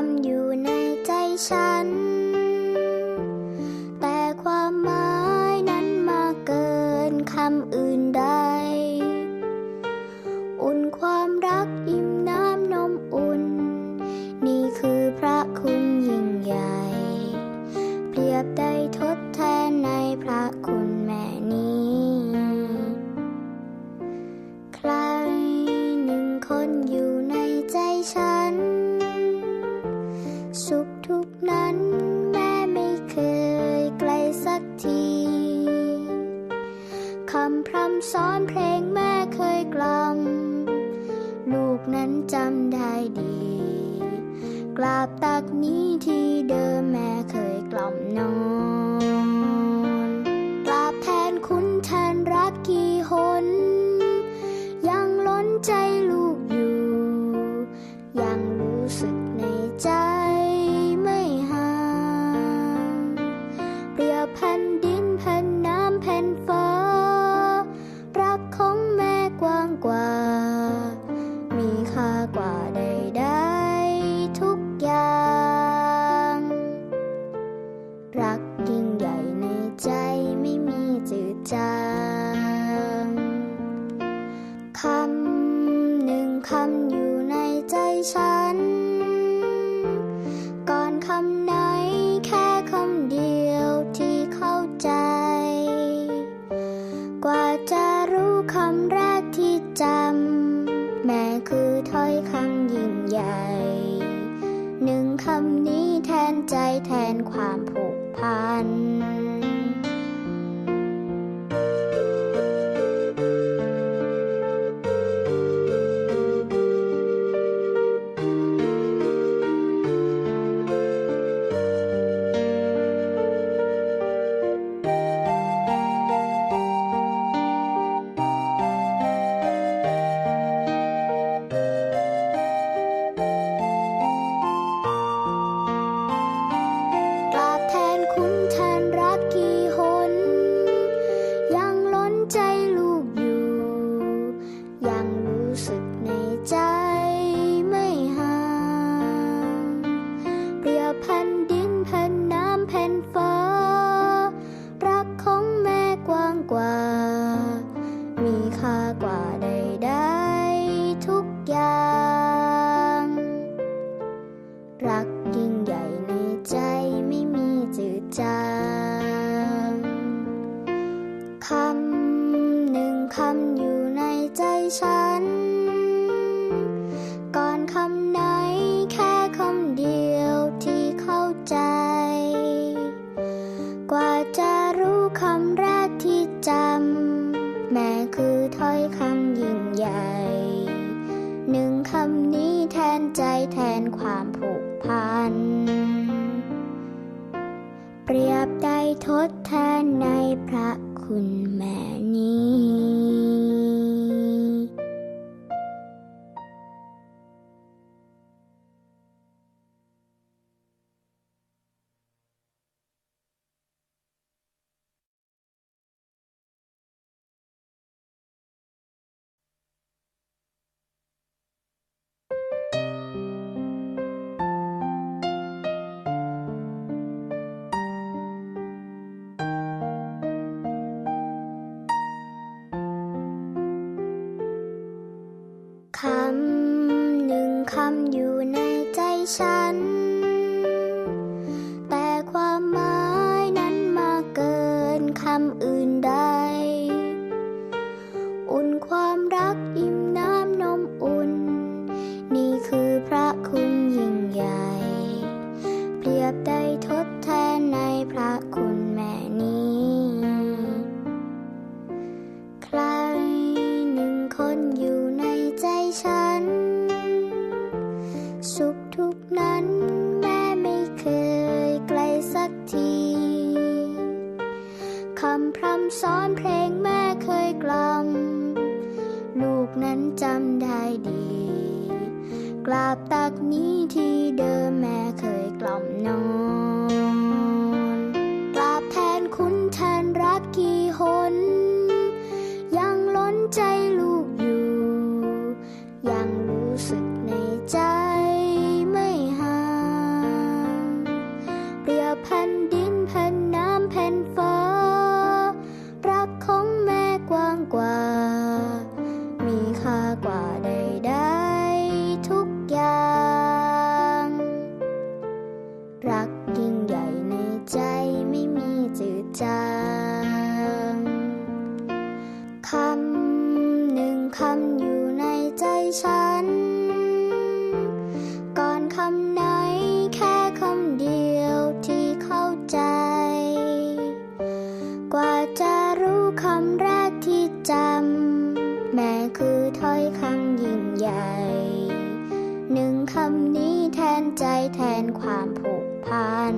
คำหนึ่งคำอยู่ในใจฉัน แต่ความหมายนั้นมากเกินคำอื่นใด อุ่นความรักอิ่มน้ำนมอุ่น นี่คือพระคุณยิ่งใหญ่ เปรียบได้ทดแทนในพระคุณำสอนเพลงแม่เคยกล่อมลูกนั้นจำได้ดี กราบตักนี้ที่เดิมแม่เคยกล่อมนอนกราบแทนคุณแทนรักกี่หนยังล้นใจ แม่คือถ้อยคำยิ่งใหญ่ หนึ่งคำนี้แทนใจแทนความผูกพัน คำอยู่ในใจฉัน ก่อนคำไหนแค่คำเดียวที่เข้าใจ กว่าจะรู้คำแรกที่จำ แม่คือถ้อยคำยิ่งใหญ่ หนึ่งคำนี้แทนใจแทนความผูกพัน เปรียบได้ทดแทนในพระคุณแม่นี้ำอยู่ในใจฉัน แต่ความหมายนั้นมากเกินคำอื่นใด อุ่นความรักอิ่มน้ำนมอุ่น นี่คือพระคุณยิ่งใหญ่ เปรียบได้ทดแทนในพระคุณำเพลงแม่เคยกล่อม ลูกนั้นจำได้ดี กราบตักนี้ที่เดิมแม่เคยกล่อมน้อง แม่คือถ้อยคำยิ่งใหญ่ หนึ่งคำนี้แทนใจแทนความผูกพัน